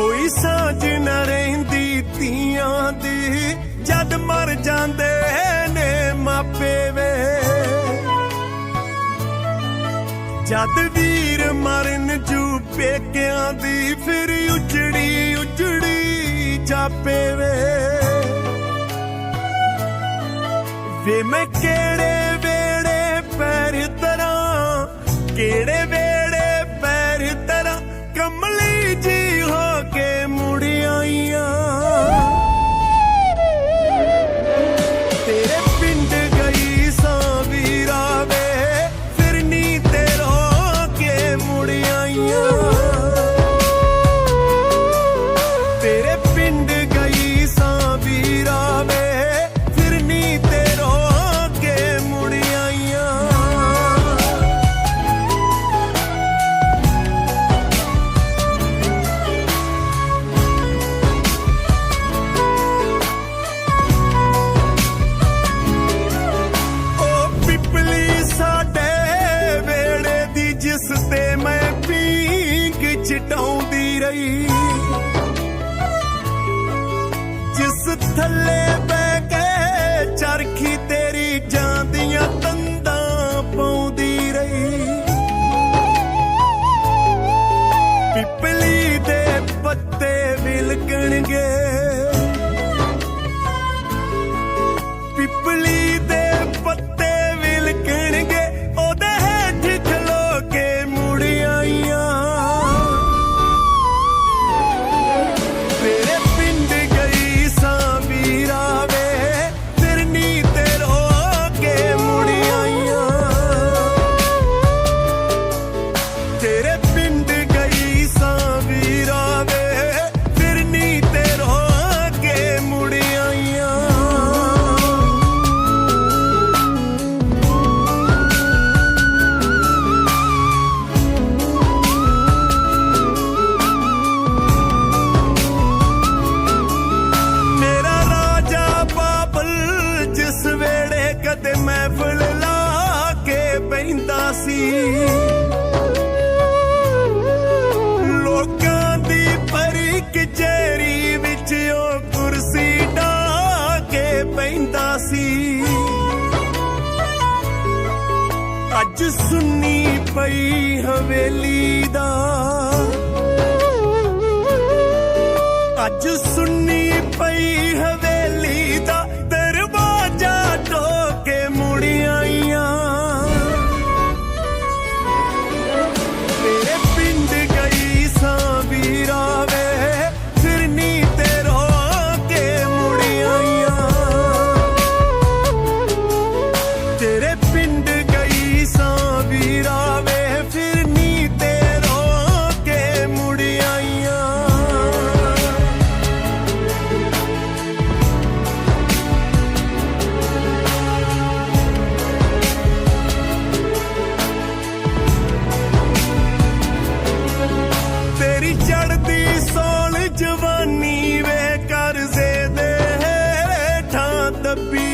ਕੋਈ ਸਾਂਝ ਨਾ ਰਹਿੰਦੀ ਧੀਆਂ ਦੀ। ਜਦ ਮਰ ਜਾਂਦੇ ਨੇ ਮਾਪੇ ਵੇ। ਜਦ ਵੀਰ ਮਰਨ ਜੂ ਪੇਕਿਆਂ ਦੀ, ਫਿਰ ਉਜੜੀ ਉਜੜੀ ਜਾਪੇ ਵੇ। ਵੇ ਮੈਂ ਕਿਹੜੇ ਵੇੜੇ ਪੈਰ ਤਰਾਂ ਕਿਹੜੇ ਥੱਲੇ ਅੱਜ ਸੁੰਨੀ ਪਈ ਹਵੇਲੀ ਦਾ। ਅੱਜ ਸੁੰਨੀ ਪਈ the beat.